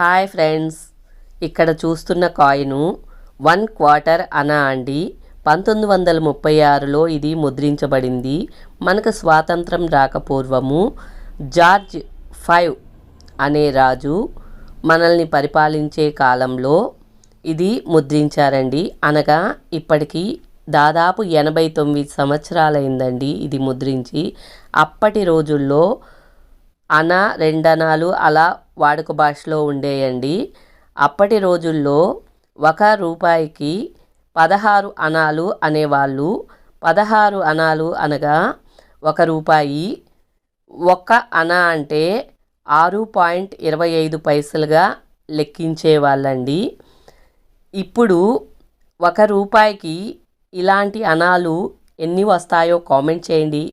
Hi friends. ఇక్కడ చూస్తున్న coin one quarter అనా అండి. పంతొమ్మిది వందల ముప్పై ఆరులో ఇది ముద్రించబడింది. మనకు స్వాతంత్రం రాకపూర్వము జార్జ్ ఫైవ్ అనే రాజు మనల్ని పరిపాలించే కాలంలో ఇది ముద్రించారండి. అనగా ఇప్పటికీ దాదాపు ఎనభై తొమ్మిది సంవత్సరాలైందండి ఇది ముద్రించి. అప్పటి రోజుల్లో అన రెండనాలు అలా వాడుక భాషలో ఉండేయండి. అప్పటి రోజుల్లో ఒక రూపాయికి పదహారు అనాలు అనేవాళ్ళు. పదహారు అనాలు అనగా ఒక రూపాయి. ఒక అనా అంటే ఆరు పాయింట్ ఇరవై ఐదు పైసలుగా లెక్కించే వాళ్ళండి. ఇప్పుడు ఒక రూపాయికి ఇలాంటి అనాలు ఎన్ని వస్తాయో కామెంట్ చేయండి.